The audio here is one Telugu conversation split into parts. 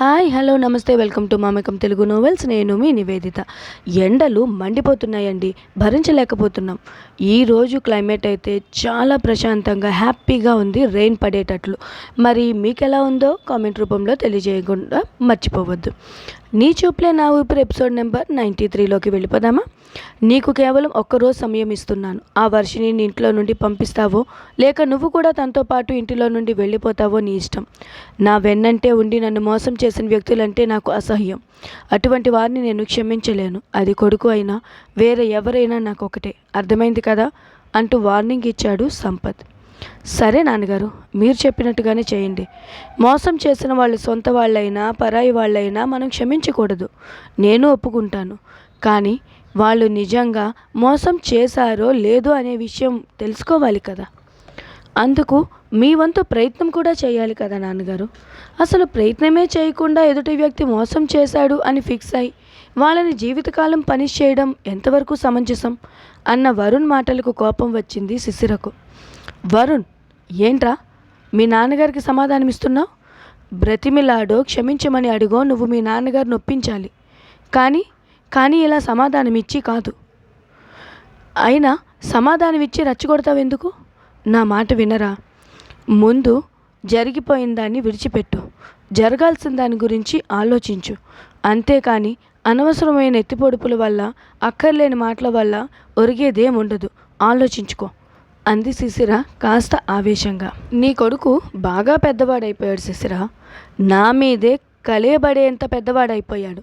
Hi hello namaste welcome to Mamakam Telugu novels. నేను మీ నివేదిత. ఎండలు మండిపోతున్నాయండి భరించలేకపోతున్నాం. ఈరోజు క్లైమేట్ అయితే చాలా ప్రశాంతంగా హ్యాపీగా ఉంది రెయిన్ పడేటట్లు. మరి మీకు ఎలా ఉందో కామెంట్ రూపంలో తెలియజేయకుండా మర్చిపోవద్దు. నీ చూపులే నా ఊపిరి ఎపిసోడ్ నెంబర్ నైంటీ త్రీలోకి వెళ్ళిపోదామా? నీకు కేవలం ఒక్కరోజు సమయం ఇస్తున్నాను. ఆ వర్షిని నీ ఇంట్లో నుండి పంపిస్తావో లేక నువ్వు కూడా తనతో పాటు ఇంటిలో నుండి వెళ్ళిపోతావో నీ ఇష్టం. నా వెన్నంటే ఉండి నన్ను మోసం చేసిన వ్యక్తులంటే నాకు అసహ్యం. అటువంటి వారిని నేను క్షమించలేను. అది కొడుకు అయినా వేరే ఎవరైనా నాకు ఒకటే. అర్థమైంది కదా? అంటూ వార్నింగ్ ఇచ్చాడు సంపత్. సరే నాన్నగారు మీరు చెప్పినట్టుగానే చేయండి. మోసం చేసిన వాళ్ళు సొంత వాళ్ళైనా పరాయి వాళ్ళైనా మనం క్షమించకూడదు. నేను ఒప్పుకుంటాను. కానీ వాళ్ళు నిజంగా మోసం చేశారో లేదో అనే విషయం తెలుసుకోవాలి కదా. అందుకు మీ వంతు ప్రయత్నం కూడా చేయాలి కదా నాన్నగారు. అసలు ప్రయత్నమే చేయకుండా ఎదుటి వ్యక్తి మోసం చేశాడు అని ఫిక్స్ అయి వాళ్ళని జీవితకాలం పనిష్ చేయడం ఎంతవరకు సమంజసం? అన్న వరుణ్ మాటలకు కోపం వచ్చింది శిశిరకు. వరుణ్ ఏంట్రా? మీ నాన్నగారికి సమాధానం ఇస్తున్నావు? బ్రతిమిలాడో క్షమించమని అడిగో నువ్వు మీ నాన్నగారు ఒప్పించాలి కానీ కానీ ఇలా సమాధానం ఇచ్చి కాదు. అయినా సమాధానం ఇచ్చి రెచ్చగొడతావు ఎందుకు? నా మాట వినరా? ముందు జరిగిపోయిన దాన్ని విడిచిపెట్టు. జరగాల్సిన దాని గురించి ఆలోచించు. అంతేకాని అనవసరమైన ఎత్తిపొడుపుల వల్ల అక్కర్లేని మాటల వల్ల ఒరిగేదేం ఉండదు ఆలోచించుకో. అంది శిశిర కాస్త ఆవేశంగా. నీ కొడుకు బాగా పెద్దవాడైపోయాడు శిశిర. నా మీదే కలేబడేంత పెద్దవాడైపోయాడు.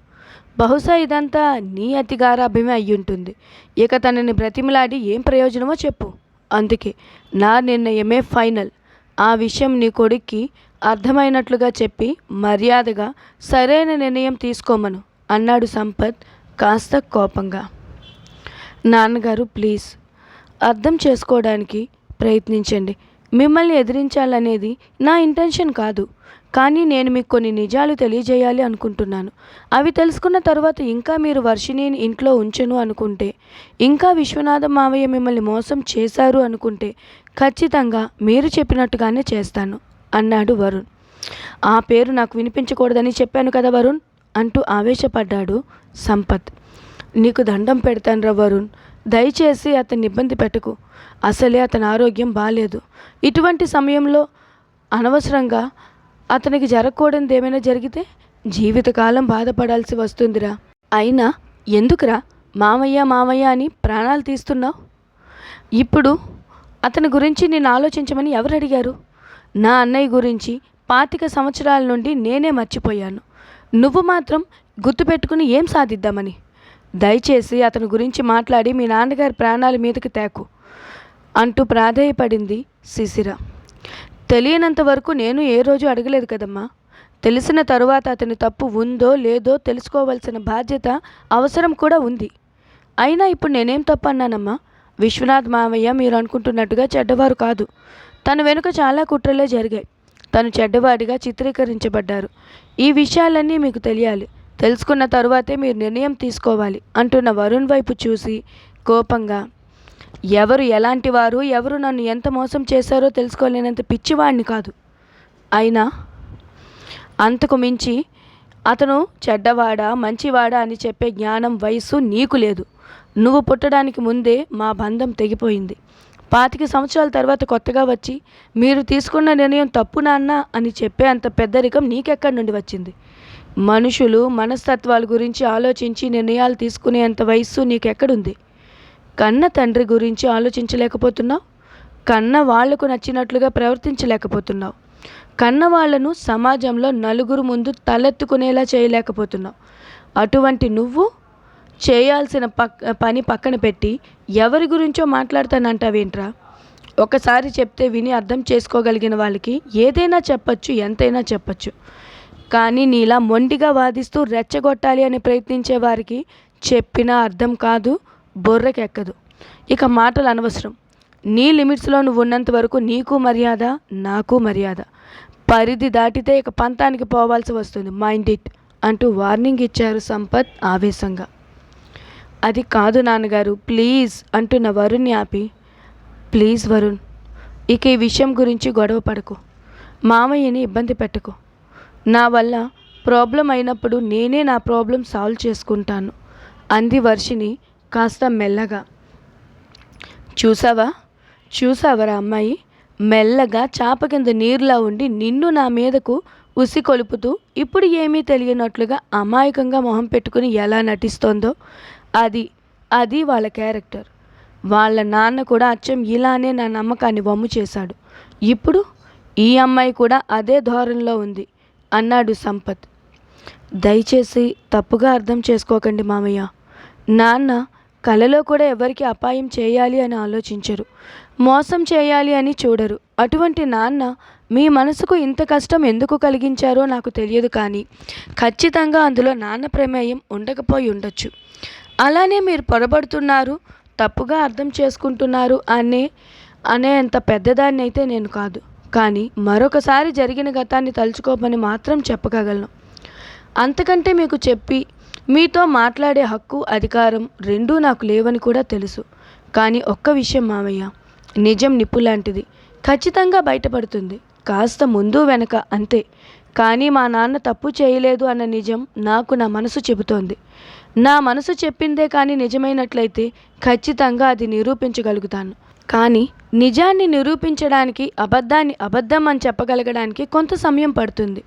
బహుశా ఇదంతా నీ అతిగారాభ్యమే అయ్యుంటుంది. ఇక తనని బ్రతిమలాడి ఏం ప్రయోజనమో చెప్పు. అందుకే నా నిర్ణయమే ఫైనల్. ఆ విషయం నీ కొడుక్కి అర్థమైనట్లుగా చెప్పి మర్యాదగా సరైన నిర్ణయం తీసుకోమను. అన్నాడు సంపత్ కాస్త కోపంగా. నాన్నగారు ప్లీజ్ అర్థం చేసుకోవడానికి ప్రయత్నించండి. మిమ్మల్ని ఎదిరించాలనేది నా ఇంటెన్షన్ కాదు. కానీ నేను మీకు కొన్ని నిజాలు తెలియజేయాలి అనుకుంటున్నాను. అవి తెలుసుకున్న తర్వాత ఇంకా మీరు వర్షిణిని ఇంట్లో ఉంచను అనుకుంటే ఇంకా విశ్వనాథ మావయ్య మిమ్మల్ని మోసం చేశారు అనుకుంటే ఖచ్చితంగా మీరు చెప్పినట్టుగానే చేస్తాను అన్నాడు వరుణ్. ఆ పేరు నాకు వినిపించకూడదని చెప్పాను కదా వరుణ్? అంటూ ఆవేశపడ్డాడు సంపత్. నీకు దండం పెడతానురా వరుణ్ దయచేసి అతన్ని ఇబ్బంది పెట్టకు. అసలే అతని ఆరోగ్యం బాగాలేదు ఇటువంటి సమయంలో అనవసరంగా అతనికి జరగకూడనిది ఏమైనా జరిగితే జీవితకాలం బాధపడాల్సి వస్తుందిరా. అయినా ఎందుకురా మామయ్య మామయ్య అని ప్రాణాలు తీస్తున్నావు? ఇప్పుడు అతని గురించి నేను ఆలోచించమని ఎవరు అడిగారు నా అన్నయ్య గురించి పాతిక సంవత్సరాల నుండి నేనే మర్చిపోయాను. నువ్వు మాత్రం గుర్తుపెట్టుకుని ఏం సాధిద్దామని? దయచేసి అతని గురించి మాట్లాడి మీ నాన్నగారి ప్రాణాల మీదకి తేకు అంటూ ప్రాధేయపడింది శిశిర. తెలియనంత వరకు నేను ఏ రోజు అడగలేదు కదమ్మా. తెలిసిన తరువాత అతని తప్పు ఉందో లేదో తెలుసుకోవాల్సిన బాధ్యత అవసరం కూడా ఉంది. అయినా ఇప్పుడు నేనేం తప్పు అన్నానమ్మా విశ్వనాథ్ మావయ్య మీరు అనుకుంటున్నట్టుగా చెడ్డవారు కాదు. తన వెనుక చాలా కుట్రలే జరిగాయి. తను చెడ్డవాడిగా చిత్రీకరించబడ్డారు. ఈ విషయాలన్నీ మీకు తెలియాలి. తెలుసుకున్న తరువాతే మీరు నిర్ణయం తీసుకోవాలి అంటున్న వరుణ్ వైపు చూసి కోపంగా ఎవరు ఎలాంటి వారు ఎవరు నన్ను ఎంత మోసం చేశారో తెలుసుకోలేనంత పిచ్చివాడిని కాదు. అయినా అంతకు మించి అతను చెడ్డవాడా మంచివాడా అని చెప్పే జ్ఞానం వయసు నీకు లేదు. నువ్వు పుట్టడానికి ముందే మా బంధం తెగిపోయింది. పాతిక సంవత్సరాల తర్వాత కొత్తగా వచ్చి మీరు తీసుకున్న నిర్ణయం తప్పు నాన్న అని చెప్పే అంత పెద్దరికం నీకెక్కడి నుండి వచ్చింది? మనుషులు మనస్తత్వాల గురించి ఆలోచించి నిర్ణయాలు తీసుకునేంత వయస్సు నీకెక్కడుంది? కన్న తండ్రి గురించి ఆలోచించలేకపోతున్నావు? కన్న వాళ్ళకు నచ్చినట్లుగా ప్రవర్తించలేకపోతున్నావు? కన్న వాళ్ళను సమాజంలో నలుగురు ముందు తలెత్తుకునేలా చేయలేకపోతున్నావు? అటువంటి నువ్వు చేయాల్సిన పక్ పని పక్కన పెట్టి ఎవరి గురించో మాట్లాడతానంటావేంట్రా ఒకసారి చెప్తే విని అర్థం చేసుకోగలిగిన వాళ్ళకి ఏదైనా చెప్పచ్చు ఎంతైనా చెప్పచ్చు. కానీ నీలా మొండిగా వాదిస్తూ రెచ్చగొట్టాలి అని ప్రయత్నించే వారికి చెప్పినా అర్థం కాదు బొర్రకెక్కదు. ఇక మాటలు అనవసరం. నీ లిమిట్స్లో నువ్వు ఉన్నంత వరకు నీకు మర్యాద నాకు మర్యాద. పరిధి దాటితే ఇక పంతానికి పోవాల్సి వస్తుంది. మైండ్ ఇట్ అంటూ వార్నింగ్ ఇచ్చారు సంపత్ ఆవేశంగా. అది కాదు నాన్నగారు ప్లీజ్ అంటున్న వరుణ్ని ఆపి. ప్లీజ్ వరుణ్ ఇక ఈ విషయం గురించి గొడవ పడకు. మామయ్యని ఇబ్బంది పెట్టకు. నా వల్ల ప్రాబ్లం అయినప్పుడు నేనే నా ప్రాబ్లం సాల్వ్ చేసుకుంటాను అంది వర్షిని కాస్త మెల్లగా. చూసావా? చూసావరా అమ్మాయి? మెల్లగా చాప కింద నీరులా ఉండి నిన్ను నా మీదకు ఉసి కొలుపుతూ ఇప్పుడు ఏమీ తెలియనట్లుగా అమాయకంగా మొహం పెట్టుకుని ఎలా నటిస్తోందో అది అది వాళ్ళ క్యారెక్టర్. వాళ్ళ నాన్న కూడా అచ్చం ఇలానే నా నమ్మకాన్ని వమ్ము చేశాడు. ఇప్పుడు ఈ అమ్మాయి కూడా అదే ధోరణిలో ఉంది అన్నాడు సంపత్. దయచేసి తప్పుగా అర్థం చేసుకోకండి మామయ్య. నాన్న కలలో కూడా ఎవరికి అపాయం చేయాలి అని ఆలోచించరు మోసం చేయాలి అని చూడరు. అటువంటి నాన్న మీ మనసుకు ఇంత కష్టం ఎందుకు కలిగించారో నాకు తెలియదు కానీ ఖచ్చితంగా అందులో నాన్న ప్రమేయం ఉండకపోయి ఉండొచ్చు. అలానే మీరు పొరబడుతున్నారు తప్పుగా అర్థం చేసుకుంటున్నారు అనే అనే అంత పెద్దదాన్ని అయితే నేను కాదు. కానీ మరొకసారి జరిగిన గతాన్ని తలుచుకోమని మాత్రం చెప్పగలను. అంతకంటే మీకు చెప్పి మీతో మాట్లాడే హక్కు అధికారం రెండూ నాకు లేవని కూడా తెలుసు. కానీ ఒక్క విషయం మామయ్య నిజం నిప్పు లాంటిది. ఖచ్చితంగా బయటపడుతుంది. కాస్త ముందు వెనక అంతే. కానీ మా నాన్న తప్పు చేయలేదు అన్న నిజం నాకు నా మనసు చెబుతోంది. నా మనసు చెప్పిందే కానీ నిజమైనట్లయితే ఖచ్చితంగా అది నిరూపించగలుగుతాను. కానీ నిజాన్ని నిరూపించడానికి అబద్ధాన్ని అబద్ధం అని చెప్పగలగడానికి కొంత సమయం పడుతుంది.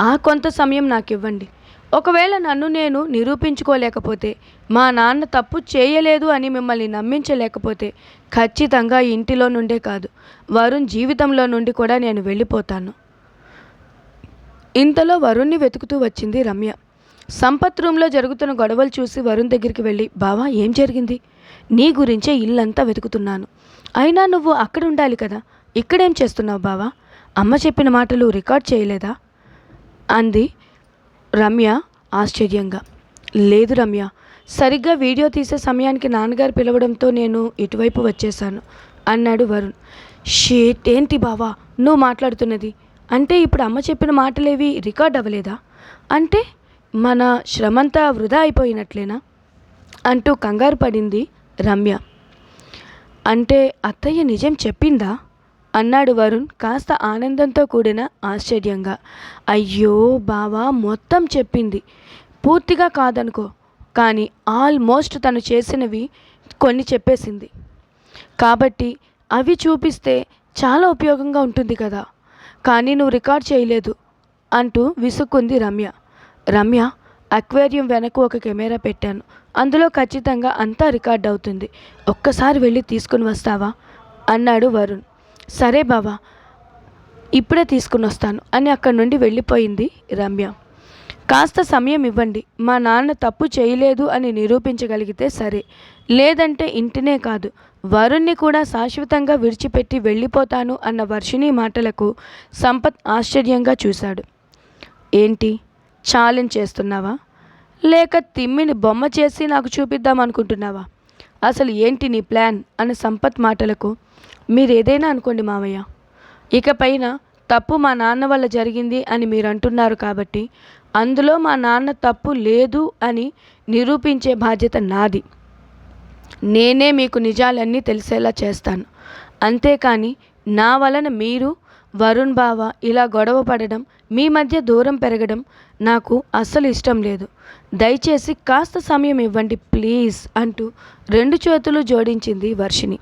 ఆ కొంత సమయం నాకు ఇవ్వండి ఒకవేళ నన్ను నేను నిరూపించుకోలేకపోతే మా నాన్న తప్పు చేయలేదు అని మిమ్మల్ని నమ్మించలేకపోతే ఖచ్చితంగా ఇంటిలో నుండే కాదు వరుణ్ జీవితంలో నుండి కూడా నేను వెళ్ళిపోతాను. ఇంతలో వరుణ్ణి వెతుకుతూ వచ్చింది రమ్య. సంపత్ రూమ్లో జరుగుతున్న గొడవలు చూసి వరుణ్ దగ్గరికి వెళ్ళి బావా ఏం జరిగింది? నీ గురించే ఇల్లంతా వెతుకుతున్నాను. అయినా నువ్వు అక్కడ ఉండాలి కదా. ఇక్కడేం చేస్తున్నావు బావా? అమ్మ చెప్పిన మాటలు రికార్డ్ చేయలేదా? అంది రమ్య ఆశ్చర్యంగా. లేదు రమ్య. సరిగ్గా వీడియో తీసే సమయానికి నాన్నగారు పిలవడంతో నేను ఇటువైపు వచ్చేసాను అన్నాడు వరుణ్. షేట్ ఏంటి బావా? నువ్వు మాట్లాడుతున్నది. అంటే ఇప్పుడు అమ్మ చెప్పిన మాటలేవి రికార్డ్ అవ్వలేదా? అంటే మన శ్రమంతా వృధా అయిపోయినట్లేనా? అంటూ కంగారు పడింది రమ్య. అంటే అత్తయ్య నిజం చెప్పిందా? అన్నాడు వరుణ్ కాస్త ఆనందంతో కూడిన ఆశ్చర్యంగా. అయ్యో బావా మొత్తం చెప్పింది. పూర్తిగా కాదనుకో కానీ ఆల్మోస్ట్ తను చేసినవి కొన్ని చెప్పేసింది. కాబట్టి అవి చూపిస్తే చాలా ఉపయోగంగా ఉంటుంది కదా. కానీ నువ్వు రికార్డ్ చేయలేదు అంటూ విసుక్కుంది రమ్య. రమ్య అక్వేరియం వెనక ఒక కెమెరా పెట్టాను. అందులో ఖచ్చితంగా అంతా రికార్డ్ అవుతుంది. ఒక్కసారి వెళ్ళి తీసుకుని వస్తావా? అన్నాడు వరుణ్. సరే బావా ఇప్పుడే తీసుకుని వస్తాను అని అక్కడి నుండి వెళ్ళిపోయింది రమ్య. కాస్త సమయం ఇవ్వండి. మా నాన్న తప్పు చేయలేదు అని నిరూపించగలిగితే సరే. లేదంటే ఇంటినే కాదు. వరుణ్ణి కూడా శాశ్వతంగా విడిచిపెట్టి వెళ్ళిపోతాను అన్న వర్షిణి మాటలకు సంపత్ ఆశ్చర్యంగా చూశాడు. ఏంటి? ఛాలెంజ్ చేస్తున్నావా? లేక తిమ్మిని బొమ్మ చేసి నాకు చూపిద్దాం అనుకుంటున్నావా? అసలు ఏంటి నీ ప్లాన్? అనే సంపత్ మాటలకు. మీరు ఏదైనా అనుకోండి మావయ్య. ఇకపైన తప్పు మా నాన్న వల్ల జరిగింది అని మీరు అంటున్నారు కాబట్టి అందులో మా నాన్న తప్పు లేదు అని నిరూపించే బాధ్యత నాది. నేనే మీకు నిజాలన్నీ తెలిసేలా చేస్తాను. అంతేకాని నా వలన మీరు వరుణ్ బావ ఇలా గొడవ పడడం మీ మధ్య దూరం పెరగడం నాకు అస్సలు ఇష్టం లేదు. దయచేసి కాస్త సమయం ఇవ్వండి ప్లీజ్ అంటూ రెండు చేతులు జోడించింది వర్షిణి.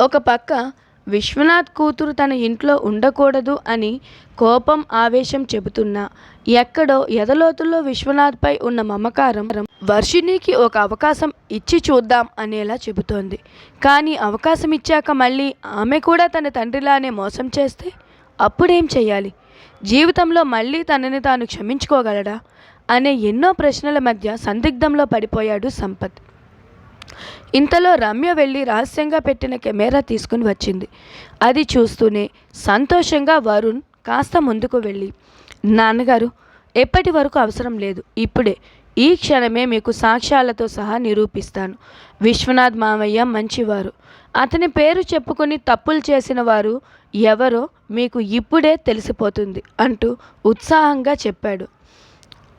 ఒక పక్క విశ్వనాథ్ కూతురు తన ఇంట్లో ఉండకూడదు అని కోపం ఆవేశం చెబుతున్నా. ఎక్కడో ఎదలోతుల్లో విశ్వనాథ్పై ఉన్న మమకారం వర్షిణికి ఒక అవకాశం ఇచ్చి చూద్దాం అనేలా చెబుతోంది. కానీ అవకాశం ఇచ్చాక మళ్ళీ ఆమె కూడా తన తండ్రిలానే మోసం చేస్తే అప్పుడేం చేయాలి? జీవితంలో మళ్ళీ తనని తాను క్షమించుకోగలడా? అనే ఎన్నో ప్రశ్నల మధ్య సందిగ్ధంలో పడిపోయాడు సంపత్. ఇంతలో రమ్య వెళ్ళి రహస్యంగా పెట్టిన కెమెరా తీసుకుని వచ్చింది. అది చూస్తూనే సంతోషంగా వరుణ్ కాస్త ముందుకు వెళ్ళి నాన్నగారు ఎప్పటి వరకు అవసరం లేదు. ఇప్పుడే. ఈ క్షణమే మీకు సాక్ష్యాలతో సహా నిరూపిస్తాను. విశ్వనాథ్ మామయ్య మంచివారు. అతని పేరు చెప్పుకొని తప్పులు చేసిన వారు ఎవరో మీకు ఇప్పుడే తెలిసిపోతుంది అంటూ ఉత్సాహంగా చెప్పాడు.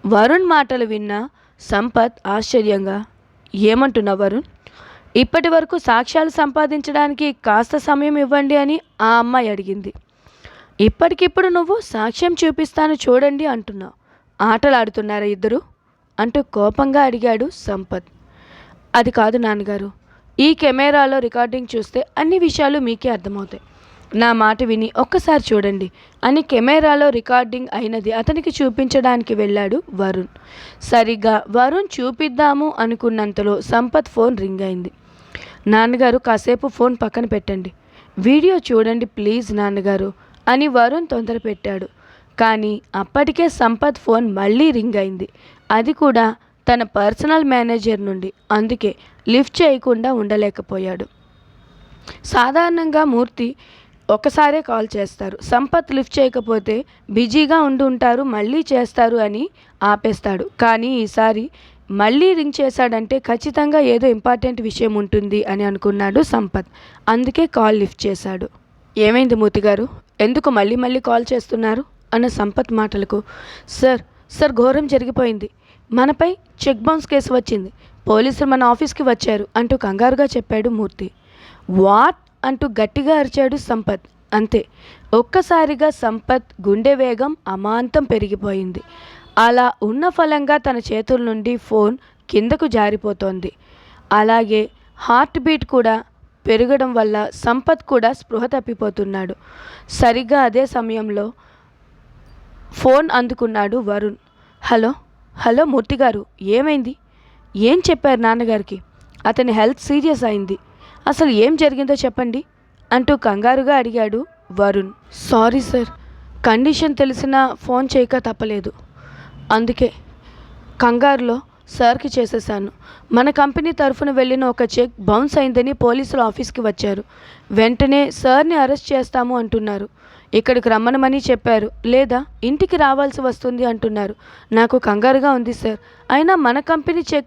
వరుణ్ మాటలు విన్న సంపత్ ఆశ్చర్యంగా ఏమంటున్నావు వరుణ్? ఇప్పటి వరకు సాక్ష్యాలు సంపాదించడానికి కాస్త సమయం ఇవ్వండి అని ఆ అమ్మాయి అడిగింది. ఇప్పటికిప్పుడు నువ్వు సాక్ష్యం చూపిస్తాను చూడండి అంటున్నావు ఆటలాడుతున్నారా ఇద్దరు? అంటూ కోపంగా అడిగాడు సంపత్. అది కాదు నాన్నగారు ఈ కెమెరాలో రికార్డింగ్ చూస్తే అన్ని విషయాలు మీకే అర్థమవుతాయి. నా మాట విని ఒక్కసారి చూడండి అని కెమెరాలో రికార్డింగ్ అయినది అతనికి చూపించడానికి వెళ్ళాడు వరుణ్. సరిగ్గా వరుణ్ చూపిద్దాము అనుకున్నంతలో సంపత్ ఫోన్ రింగ్ అయింది. నాన్నగారు కాసేపు ఫోన్ పక్కన పెట్టండి. వీడియో చూడండి ప్లీజ్ నాన్నగారు అని వరుణ్ తొందర పెట్టాడు. కానీ అప్పటికే సంపత్ ఫోన్ మళ్ళీ రింగ్ అయింది. అది కూడా తన పర్సనల్ మేనేజర్ నుండి. అందుకే లిఫ్ట్ చేయకుండా ఉండలేకపోయాడు. సాధారణంగా మూర్తి ఒకసారే కాల్ చేస్తారు. సంపత్ లిఫ్ట్ చేయకపోతే బిజీగా ఉండి ఉంటారు మళ్ళీ చేస్తారు అని ఆపేస్తాడు. కానీ ఈసారి మళ్ళీ రింగ్ చేశాడంటే ఖచ్చితంగా ఏదో ఇంపార్టెంట్ విషయం ఉంటుంది అని అనుకున్నాడు సంపత్. అందుకే కాల్ లిఫ్ట్ చేశాడు. ఏమైంది మూర్తి గారు? ఎందుకు మళ్ళీ మళ్ళీ కాల్ చేస్తున్నారు? అన్న సంపత్ మాటలకు సార్ సార్ ఘోరం జరిగిపోయింది. మనపై చెక్ బౌన్స్ కేసు వచ్చింది. పోలీసులు మన ఆఫీస్కి వచ్చారు అంటూ కంగారుగా చెప్పాడు మూర్తి. వాట్? అంటూ గట్టిగా అరిచాడు సంపత్. అంతే ఒక్కసారిగా సంపత్ గుండె వేగం అమాంతం పెరిగిపోయింది. అలా ఉన్న ఫలంగా తన చేతుల నుండి ఫోన్ కిందకు జారిపోతోంది. అలాగే హార్ట్ బీట్ కూడా పెరగడం వల్ల సంపత్ కూడా స్పృహ తప్పిపోతున్నాడు. సరిగ్గా అదే సమయంలో ఫోన్ అందుకున్నాడు వరుణ్. హలో హలో మూర్తి గారు ఏమైంది? ఏం చెప్పారు నాన్నగారికి? అతని హెల్త్ సీరియస్ అయింది. అసలు ఏం జరిగిందో చెప్పండి అంటూ కంగారుగా అడిగాడు వరుణ్. Sorry sir. కండిషన్ తెలిసినా ఫోన్ చేయక తప్పలేదు. అందుకే కంగారులో సార్కి చేసేసాను మన కంపెనీ తరఫున వెళ్ళిన ఒక చెక్ బౌన్స్ అయిందని పోలీసులు ఆఫీస్కి వచ్చారు. వెంటనే సార్ని అరెస్ట్ చేస్తాము అంటున్నారు. ఇక్కడికి రమ్మనమని చెప్పారు. లేదా ఇంటికి రావాల్సి వస్తుంది అంటున్నారు. నాకు కంగారుగా ఉంది సార్. అయినా మన కంపెనీ చెక్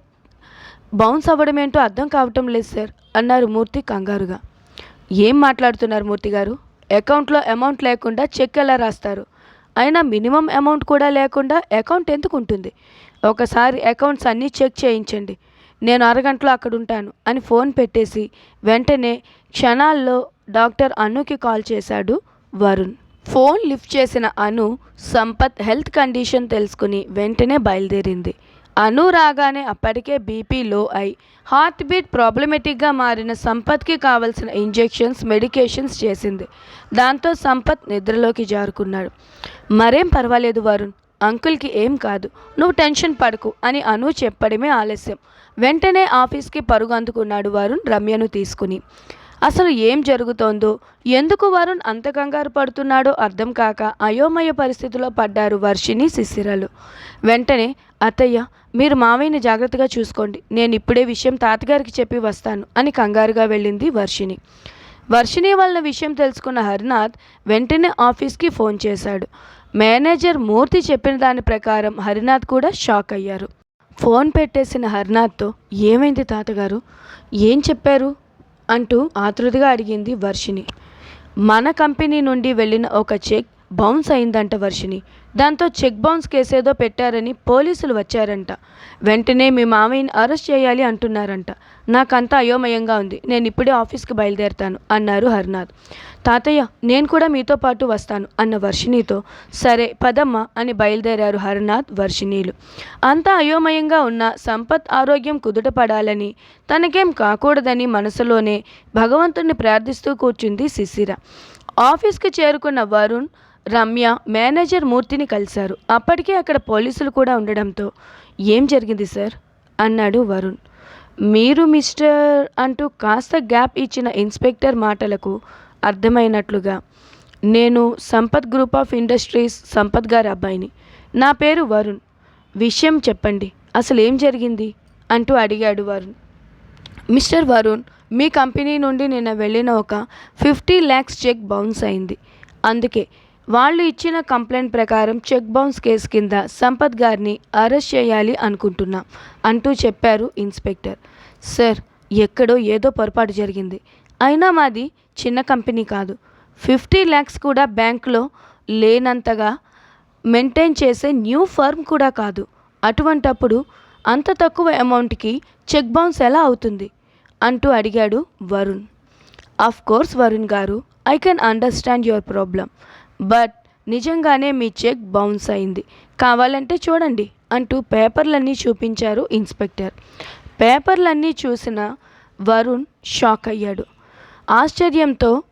బౌన్స్ అవ్వడం ఏంటో అర్థం కావటం లేదు సార్. అన్నారు మూర్తి కంగారుగా. ఏం మాట్లాడుతున్నారు మూర్తి గారు? అకౌంట్లో అమౌంట్ లేకుండా చెక్ ఎలా రాస్తారు? అయినా మినిమం అమౌంట్ కూడా లేకుండా అకౌంట్ ఎందుకు ఉంటుంది? ఒకసారి అకౌంట్స్ అన్నీ చెక్ చేయించండి. నేను అరగంటలో అక్కడ ఉంటాను అని ఫోన్ పెట్టేసి వెంటనే క్షణాల్లో డాక్టర్ అనుకి కాల్ చేశాడు వరుణ్. ఫోన్ లిఫ్ట్ చేసిన అను సంపత్ హెల్త్ కండిషన్ తెలుసుకుని వెంటనే బయలుదేరింది. అను రాగానే అప్పటికే బీపీ లో అయి హార్ట్ బీట్ ప్రాబ్లమెటిక్గా మారిన సంపత్కి కావలసిన ఇంజెక్షన్స్ మెడికేషన్స్ చేసింది. దాంతో సంపత్ నిద్రలోకి జారుకున్నాడు. మరేం పర్వాలేదు వరుణ్ అంకుల్కి ఏం కాదు నువ్వు టెన్షన్ పడకు అని అను చెప్పడమే ఆలస్యం. వెంటనే ఆఫీస్కి పరుగు అందుకున్నాడు వరుణ్ రమ్యను తీసుకుని. అసలు ఏం జరుగుతోందో ఎందుకు వరుణ్ అంత కంగారు పడుతున్నాడో అర్థం కాక అయోమయ పరిస్థితిలో పడ్డారు వర్షిని శిశిరలు. వెంటనే అత్తయ్య మీరు మావయ్యని జాగ్రత్తగా చూసుకోండి. నేను ఇప్పుడే విషయం తాతగారికి చెప్పి వస్తాను అని కంగారుగా వెళ్ళింది వర్షిని వర్షిని వలన విషయం తెలుసుకున్న హరినాథ్ వెంటనే ఆఫీస్కి ఫోన్ చేశాడు. మేనేజర్ మూర్తి చెప్పిన దాని ప్రకారం హరినాథ్ కూడా షాక్ అయ్యారు. ఫోన్ పెట్టేసిన హరినాథ్తో ఏమైంది తాతగారు? ఏం చెప్పారు? అంటూ ఆతృతగా అడిగింది వర్షిని మన కంపెనీ నుండి వెళ్ళిన ఒక చెక్ బౌన్స్ అయిందంట వర్షిని దాంతో చెక్ బౌన్స్ కేసేదో పెట్టారని పోలీసులు వచ్చారంట. వెంటనే మీ మామయ్యని అరెస్ట్ చేయాలి అంటున్నారంట. నాకంతా అయోమయంగా ఉంది. నేను ఇప్పుడే ఆఫీస్కి బయలుదేరుతాను అన్నారు హరినాథ్. తాతయ్య నేను కూడా మీతో పాటు వస్తాను అన్న వర్షిణితో. సరే పదమ్మ అని బయలుదేరారు హరినాథ్ వర్షిణీలు. అంతా అయోమయంగా ఉన్న సంపత్ ఆరోగ్యం కుదుటపడాలని తనకేం కాకూడదని మనసులోనే భగవంతుణ్ణి ప్రార్థిస్తూ కూర్చుంది శిశిర. ఆఫీస్కి చేరుకున్న వరుణ్ రమ్య మేనేజర్ మూర్తిని కలిశారు. అప్పటికే అక్కడ పోలీసులు కూడా ఉండడంతో ఏం జరిగింది సార్? అన్నాడు వరుణ్. మీరు మిస్టర్ అంటూ కాస్త గ్యాప్ ఇచ్చిన ఇన్స్పెక్టర్ మాటలకు అర్థమైనట్లుగా. నేను Sampath group of industries Sampath గారి అబ్బాయిని. నా పేరు వరుణ్. విషయం చెప్పండి. అసలు ఏం జరిగింది? అంటూ అడిగాడు వరుణ్. మిస్టర్ వరుణ్ మీ కంపెనీ నుండి నిన్న వెళ్ళిన ఒక ఫిఫ్టీ ల్యాక్స్ చెక్ బౌన్స్ అయింది. అందుకే వాళ్ళు ఇచ్చిన కంప్లైంట్ ప్రకారం చెక్ బౌన్స్ కేసు కింద సంపత్ గారిని అరెస్ట్ చేయాలి అనుకుంటున్నాం అంటూ చెప్పారు ఇన్స్పెక్టర్. సార్ ఎక్కడో ఏదో పొరపాటు జరిగింది. అయినా మాది చిన్న కంపెనీ కాదు. ఫిఫ్టీ ల్యాక్స్ కూడా బ్యాంకులో లేనంతగా మెయింటైన్ చేసే న్యూ ఫర్మ్ కూడా కాదు. అటువంటప్పుడు అంత తక్కువ అమౌంట్కి చెక్ బౌన్స్ ఎలా అవుతుంది? అంటూ అడిగాడు వరుణ్. ఆఫ్ కోర్స్ వరుణ్ గారు I can understand your problem but నిజంగానే మీ చెక్ బౌన్స్ అయింది. కావాలంటే చూడండి అంటూ పేపర్లన్నీ చూపించారు ఇన్స్పెక్టర్. పేపర్లన్నీ చూసిన వరుణ్ షాక్ అయ్యాడు. ఆశ్చర్యంతో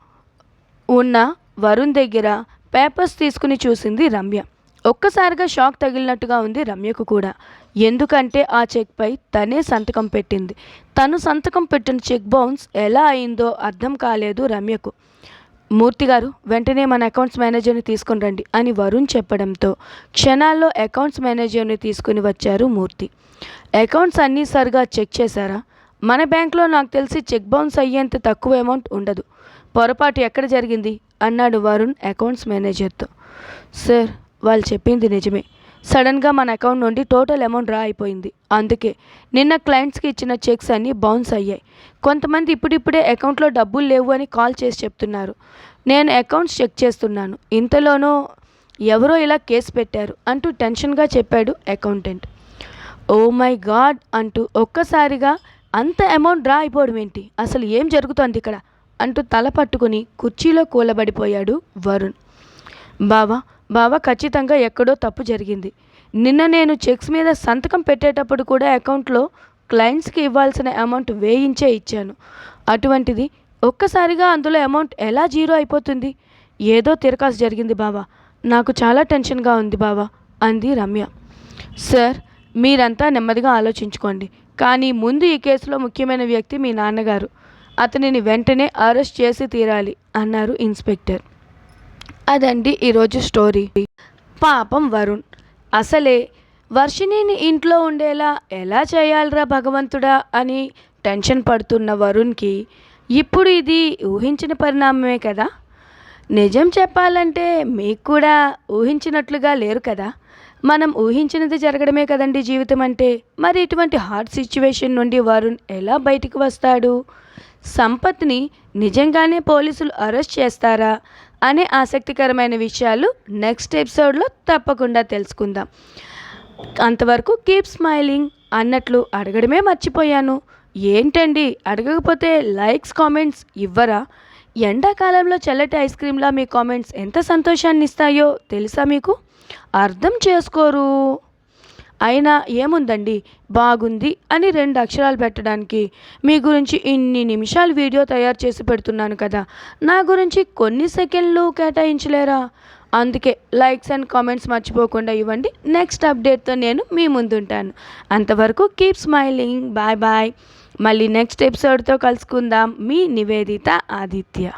ఉన్న వరుణ్ దగ్గర పేపర్స్ తీసుకుని చూసింది రమ్య. ఒక్కసారిగా షాక్ తగిలినట్టుగా ఉంది రమ్యకు కూడా. ఎందుకంటే ఆ చెక్పై తనే సంతకం పెట్టింది. తను సంతకం పెట్టిన చెక్ బౌన్స్ ఎలా అయిందో అర్థం కాలేదు రమ్యకు. మూర్తి గారు వెంటనే మన అకౌంట్స్ మేనేజర్ని తీసుకుని రండి అని వరుణ్ చెప్పడంతో క్షణాల్లో అకౌంట్స్ మేనేజర్ని తీసుకుని వచ్చారు మూర్తి. అకౌంట్స్ అన్నీ సరిగా చెక్ చేశారా? మన బ్యాంక్లో నాకు తెలిసి చెక్ బౌన్స్ అయ్యేంత తక్కువ అమౌంట్ ఉండదు. పొరపాటు ఎక్కడ జరిగింది? అన్నాడు వరుణ్ అకౌంట్స్ మేనేజర్తో. సార్ వాళ్ళు చెప్పింది నిజమే. సడన్గా మన అకౌంట్ నుండి టోటల్ అమౌంట్ రా అయిపోయింది. అందుకే నిన్న క్లయింట్స్కి ఇచ్చిన చెక్స్ అన్నీ బౌన్స్ అయ్యాయి. కొంతమంది ఇప్పుడిప్పుడే అకౌంట్లో డబ్బులు లేవు అని కాల్ చేసి చెప్తున్నారు. నేను అకౌంట్స్ చెక్ చేస్తున్నాను. ఇంతలోనూ ఎవరో ఇలా కేసు పెట్టారు అంటూ టెన్షన్గా చెప్పాడు అకౌంటెంట్. ఓ మై గాడ్ అంటూ ఒక్కసారిగా అంత అమౌంట్ డ్రా అయిపోవడం ఏంటి? అసలు ఏం జరుగుతోంది ఇక్కడ? అంటూ తల పట్టుకుని కుర్చీలో కూలబడిపోయాడు వరుణ్. బావా బావా ఖచ్చితంగా ఎక్కడో తప్పు జరిగింది. నిన్న నేను చెక్స్ మీద సంతకం పెట్టేటప్పుడు కూడా అకౌంట్లో క్లయింట్స్కి ఇవ్వాల్సిన అమౌంట్ వేయించే ఇచ్చాను. అటువంటిది ఒక్కసారిగా అందులో అమౌంట్ ఎలా జీరో అయిపోతుంది? ఏదో తిరకాసు జరిగింది బావా. నాకు చాలా టెన్షన్గా ఉంది బావా అంది రమ్య. సార్ మీరంతా నెమ్మదిగా ఆలోచించుకోండి. కానీ ముందు ఈ కేసులో ముఖ్యమైన వ్యక్తి మీ నాన్నగారు. అతనిని వెంటనే అరెస్ట్ చేసి తీరాలి అన్నారు ఇన్స్పెక్టర్. అదండి ఈరోజు స్టోరీ. పాపం వరుణ్. అసలే వర్షిణిని ఇంట్లో ఉండేలా ఎలా చేయాలరా భగవంతుడా అని టెన్షన్ పడుతున్న వరుణ్కి ఇప్పుడు ఇది ఊహించిన పరిణామమే కదా? నిజం చెప్పాలంటే మీకు కూడా ఊహించినట్లుగా లేరు కదా? మనం ఊహించినది జరగడమే కదండి జీవితం అంటే. మరి ఇటువంటి హార్డ్ సిచ్యువేషన్ నుండి వరుణ్ ఎలా బయటికి వస్తాడు? సంపత్ని నిజంగానే పోలీసులు అరెస్ట్ చేస్తారా? అనే ఆసక్తికరమైన విషయాలు నెక్స్ట్ ఎపిసోడ్లో తప్పకుండా తెలుసుకుందాం. అంతవరకు కీప్ స్మైలింగ్ అన్నట్లు అడగడమే మర్చిపోయాను. ఏంటండి? అడగకపోతే లైక్స్ కామెంట్స్ ఇవ్వరా? ఎండాకాలంలో చల్లటి ఐస్ క్రీమ్లా మీ కామెంట్స్ ఎంత సంతోషాన్ని ఇస్తాయో తెలుసా మీకు? అర్థం చేసుకోరు. అయినా ఏముందండి? బాగుంది అని రెండు అక్షరాలు పెట్టడానికి. మీ గురించి ఇన్ని నిమిషాలు వీడియో తయారు చేసి పెడుతున్నాను కదా. నా గురించి కొన్ని సెకండ్లు కేటాయించలేరా? అందుకే లైక్స్ అండ్ కామెంట్స్ మర్చిపోకుండా ఇవ్వండి. నెక్స్ట్ అప్డేట్తో నేను మీ ముందుంటాను. అంతవరకు కీప్ స్మైలింగ్. Bye bye. మళ్ళీ నెక్స్ట్ ఎపిసోడ్తో కలుసుకుందాం. మీ నివేదిత ఆదిత్య.